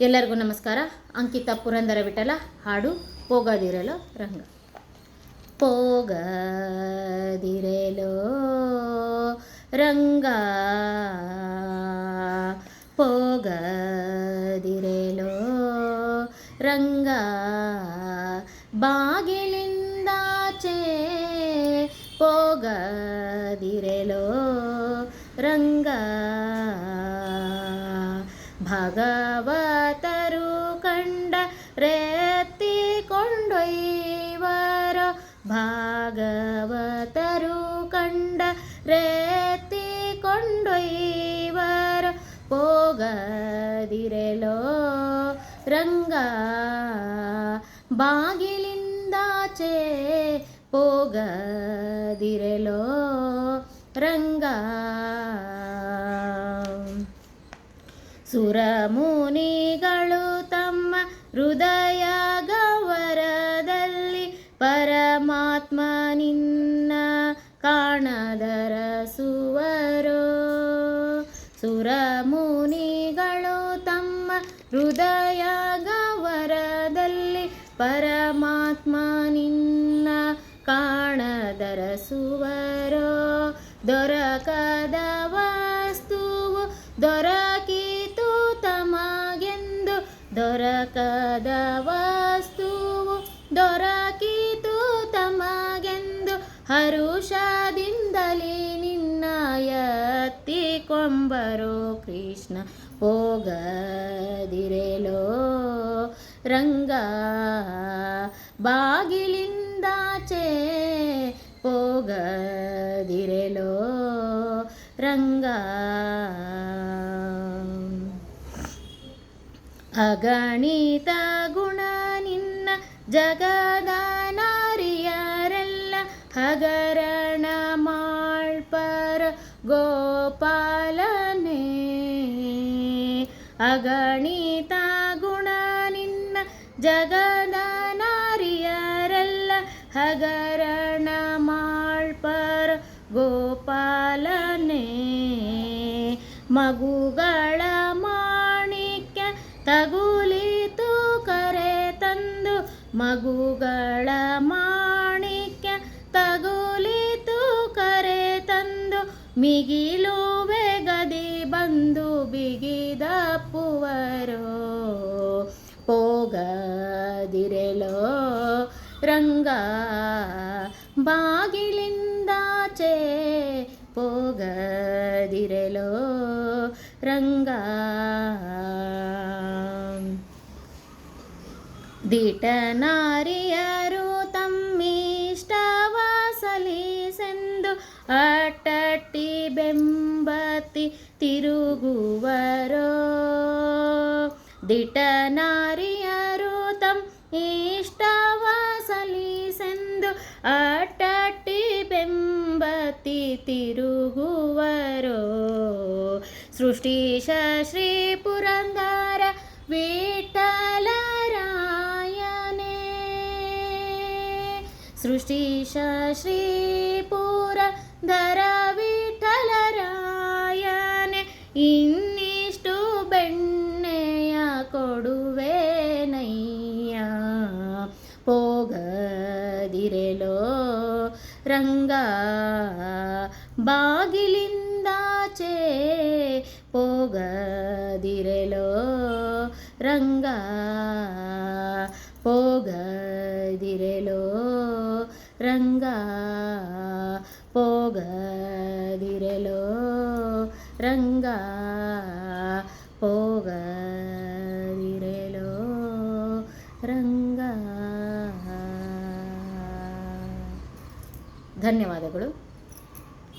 ಎಲ್ಲರಿಗೂ ನಮಸ್ಕಾರ ಅಂಕಿತ ಪುರಂದರ ವಿಠಲ ಹಾಡು ಹೋಗದಿರಲು ರಂಗ ಪೋಗದಿರೆಲೋ ರಂಗ ಪೋಗದಿರೆಲೋ ರಂಗ ಬಾಗಿಲಿಂದಾಚೆ ಪೋಗದಿರೆಲೋ ರಂಗ ಭಗವತರು ಕಂಡ ರೆತ್ತಿ ಕೊಂಡೊಯ್ವರ ಭಾಗವತರು ಕಂಡ ರೆತ್ತಿ ಕೊಂಡೊಯ್ವರ ಹೋಗದಿರೆಲೋ ರಂಗ ಬಾಗಿಲಿಂದಾಚೆ ಹೋಗದಿರೆಲೋ ರಂಗ ಸುರಮುನಿಗಳು ತಮ್ಮ ಹೃದಯ ಗವರದಲ್ಲಿ ಪರಮಾತ್ಮ ನಿನ್ನ ಕಾಣದರಸುವರೋ. ಸುರಮುನಿಗಳು ತಮ್ಮ ಹೃದಯ ಗವರದಲ್ಲಿ ಪರಮಾತ್ಮ ನಿನ್ನ ಕಾಣದರಸುವರೋ. ದೊರಕದ ವಸ್ತುವು ತಮಗೆಂದು ದೊರಕದ ವಸ್ತುವು ದೊರಕಿತು ತಮಗೆಂದು ಹರುಷದಿಂದಲೇ ನಿನ್ನ ಎತ್ತಿಕೊಂಬರೋ ಕೃಷ್ಣ ಹೋಗದಿರೆಲೋ ರಂಗ ಬಾಗಿಲಿಂದಾಚೆ ಹೋಗದಿರೆಲೋ ರಂಗ ಅಗಣಿತ ಗುಣ ನಿನ್ನ ಜಗದ ನಾರಿಯರೆಲ್ಲ ಹಗರಣ ಮಾಳ್ಪರ ಗೋಪಾಲನೆ. ಅಗಣಿತ ಗುಣ ನಿನ್ನ ಜಗದ ನಾರಿಯರೆಲ್ಲ ಹಗರಣ ಮಾಳ್ಪರ ಗೋಪಾಲನೆ. ಮಗುಗಳ ತಗುಲಿತು ಕರೆ ತಂದು ಮಗುಗಳ ಮಾಣಿಕ್ಯ. ತಗುಲಿತು ಕರೆ ತಂದು ಮಿಗಿಲು ವೇಗದಿ ಬಂದು ಬಿಗಿದಪ್ಪುವರೋ ಹೋಗದಿರೆಲೋ ರಂಗ ಬಾಗಿಲಿಂದಾಚೆ ಹೋಗದಿರೆಲೋ ರಂಗ ದಿಟನಾರಿಯರು ತಮ್ಮಿಷ್ಟವ ಸಲಿಸೆಂದು ಅಟ್ಟಟ್ಟಿ ಬೆಂಬತಿ ತಿರುಗುವರೋ ದಿಟನಾರಿಯರು ತಮ್ಮ ಇಷ್ಟವ ಸಲಿಸೆಂದು ಅಟ್ಟಟ್ಟಿ ಬೆಂಬತಿ ತಿರುಗುವರೋ ಸೃಷ್ಟೀಶ ಶ್ರೀ ಪುರಂದರ ವಿಠಲರಾಯನೇ ಸೃಷ್ಟೀಶ ಶ್ರೀ ಪುರಂದರ ವಿಠಲರಾಯನೇ ಇನ್ನಿಷ್ಟು ಬೆಣ್ಣೆಯ ಕೊಡುವೆನಯ್ಯ ಹೋಗದಿರೆಲೋ ರಂಗ ಬಾಗಿಲಿಂದಾಚೆ ಹೋಗದಿರೆಲೋ ರಂಗ ಹೋಗದಿರೆಲೋ ರಂಗ ಪೋಗದಿರಲೋ ರಂಗ ಹೋಗದಿರೆಲೋ ರಂಗ ಧನ್ಯವಾದಗಳು